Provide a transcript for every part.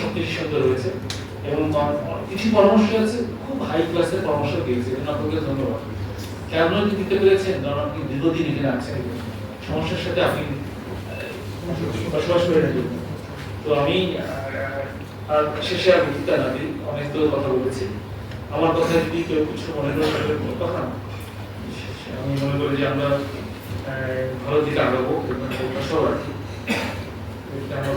সবকিছু সুন্দর হয়েছে এবং কিছু পরামর্শ আছে, খুব হাই ক্লাসের পরামর্শ দিয়েছে আপনাকে ধন্যবাদ। কেন কি দিতে পেরেছেন? কারণ আপনি দীর্ঘদিন এখানে আছেন। সমস্যার সাথে আপনি বসবাস করে থাকেন। তো আমি আর শেষে আর বক্তৃতা না দিই অনেক তো কথা বলেছি। আমার কথা যদি কেউ কিছু মনে করে কথা আমি মনে করি যে আমরা ভালো দিকে আগাবো এটা আমার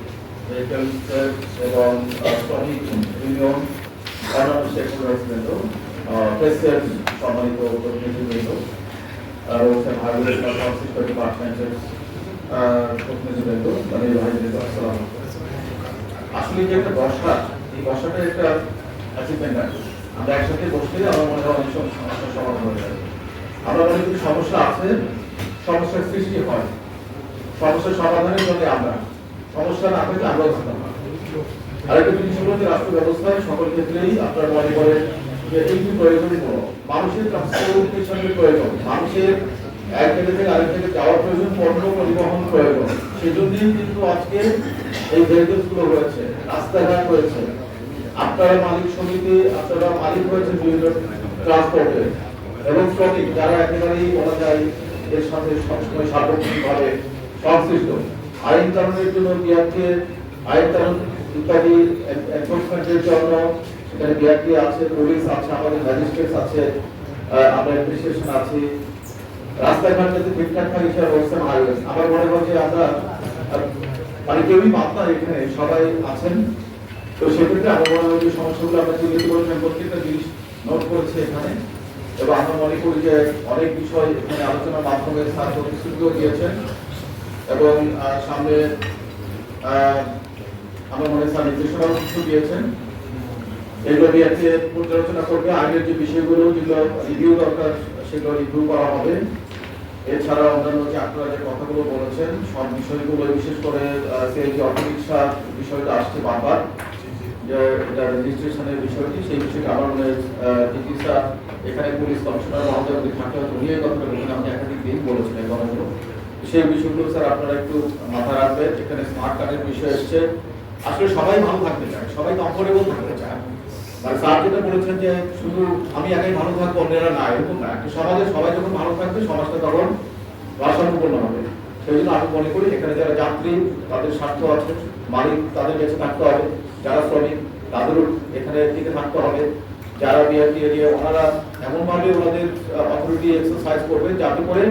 এবং শ্রমিক ইউনিয়ন অন্যান্য স্টেকহোল্ডার্স বৃন্দ প্রেসের সম্মানিত আর ভারতের সংশ্লিষ্ট মানে আসলে যে একটা বর্ষা, এই বর্ষাটা একটা অ্যাচিভমেন্ট আমরা একসাথে বসলে আমার মনে হয় অনেক সমস্যার সমাধান হয়ে যাবে। আমরা মনে সমস্যা আছে, সমস্যার সৃষ্টি হয়। সমস্যার সমাধানের জন্য আমরা সমস্যা না থাকলে আমরাও থাকতাম না আরেকটা জিনিস হলো যে রাষ্ট্র ব্যবস্থায় সকল ক্ষেত্রেই আপনারা মনে করেন যে এইটি প্রয়োজনীয় মানুষের ট্রান্সপোর্টেশনের প্রয়োজন, মানুষের এক জায়গা থেকে আরেক জায়গায় যাওয়ার প্রয়োজন, পণ্য পরিবহন প্রয়োজন, সেজন্যই কিন্তু আজকে এই ভেহিকলসগুলো হয়েছে রাস্তাঘাট হয়েছে আপনারা মালিক সমিতি, আপনারা মালিক হয়েছে বিভিন্ন ট্রান্সপোর্টের এবং শ্রমিক, যারা একেবারেই বলা যায় এর সাথে সবসময় সার্বক্ষণিকভাবে সংশ্লিষ্ট। আইন কানুনের জন্য বিআরকে আইন কানুন ইত্যাদি এনফোর্সমেন্টের জন্য সেখানে বিআরটি আছে পুলিশ আছে, আমাদের ম্যাজিস্ট্রেটস আছে আমরা অ্যাডমিনিস্ট্রেশন আছে। রাস্তাঘাট যাতে ঠিকঠাক থাকে, সেটা ব্যবস্থা না হয় আমার মনে হয় যে আমরা মানে কেউই আপনার এখানে, সবাই আছেন। তো সেক্ষেত্রে আমার মনে হয় যে সমস্যাগুলো আমরা চিহ্নিত করেছেন প্রত্যেকটা জিনিস নোট করেছে এখানে। এবং আমরা মনে করি যে অনেক বিষয় এখানে আলোচনার মাধ্যমে স্যার প্রতিশ্রুতিও দিয়েছেন। এবং সামনে আমার মনে হয় নির্দেশনাও কিছু দিয়েছেন। এগুলো নিয়ে পর্যালোচনা করবে। আগের যে বিষয়গুলো, যেগুলো রিভিউ দরকার, সেগুলো রিভিউ করা হবে। এছাড়া অন্যান্য যে আপনারা যে কথাগুলো বলেছেন, সব বিষয়গুলো, বিশেষ করে সেই যে অটোরিক্সা বিষয়টা আসছে বারবার রেজিস্ট্রেশনের বিষয়টি, সেই বিষয়টা আমার মনে চিকিৎসা এখানে পুলিশ কমিশনার মহোদয় যদি থাকে উনি কথাটা বলবেন আমি একাধিক দিন বলেছেন এই সেই বিষয়গুলো স্যার আপনারা একটু মাথা রাখবেন। এখানে স্মার্ট কার্ডের বিষয় এসছে। আসলে সবাই ভালো থাকতে চায় সবাই কমফোর্টেবল থাকতে চায় স্যার। যেটা বলেছেন যে শুধু আমি একাই ভালো থাকব, অন্যেরা না, এরকম না। একটা সমাজে সবাই যখন ভালো থাকবে, সমাজটা তখন ভারসাম্যপূর্ণ হবে। সেই জন্য আমি মনে করি এখানে যারা যাত্রী, তাদের স্বার্থ আছে, মালিক তাদের কাছে থাকতে হবে। যারা শ্রমিক, তাদেরও এখানে টিকে থাকতে হবে। যারা বিআরটি এরিয়া ওনারা এমনভাবে ওনাদের অথরিটি এক্সারসাইজ করবে যাতে করে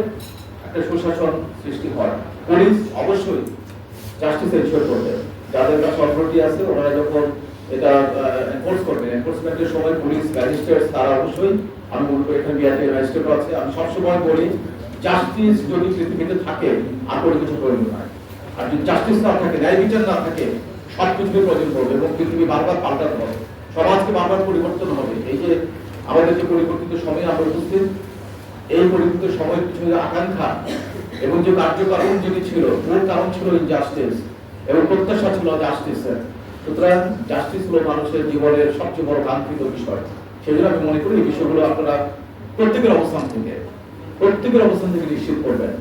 একটা সুশাসন সৃষ্টি হয়। পুলিশ অবশ্যই জাস্টিস এনশিওর করবে। যাদের কাছে অথরিটি আছে, ওনারা যখন এটা এনফোর্স করবেন এনফোর্সমেন্টের সময় পুলিশ ম্যাজিস্ট্রেট তারা অবশ্যই, আমি মনে করি এখানে বিআরটি ম্যাজিস্ট্রেট আছে, আমি সবসময় বলি জাস্টিস যদি পৃথিবীতে থাকে আর কোনো কিছু প্রয়োজন হয় আর যদি জাস্টিস না থাকে, ন্যায় বিচার না থাকে সব কিছুকে প্রয়োজন পড়বে এবং পৃথিবী বারবার পাল্টাতে হবে। সমাজকে বারবার পরিবর্তন হবে। এই যে আমাদের যে পরিবর্তিত সময়ে আমরা উপস্থিত এই পরিবর্তিত সময় পিছনে আকাঙ্ক্ষা এবং যে কার্যকারণ যেটি ছিল, মূল কারণ ছিল ইনজাস্টিস এবং প্রত্যাশা ছিল জাস্টিসের সুতরাং জাস্টিস হলো মানুষের জীবনের সবচেয়ে বড় কাঙ্ক্ষিত বিষয়। জন্য আমি মনে করি এই বিষয়গুলো আপনারা প্রত্যেকের অবস্থান থেকে, প্রত্যেকের অবস্থান থেকে নিশ্চিত করবেন।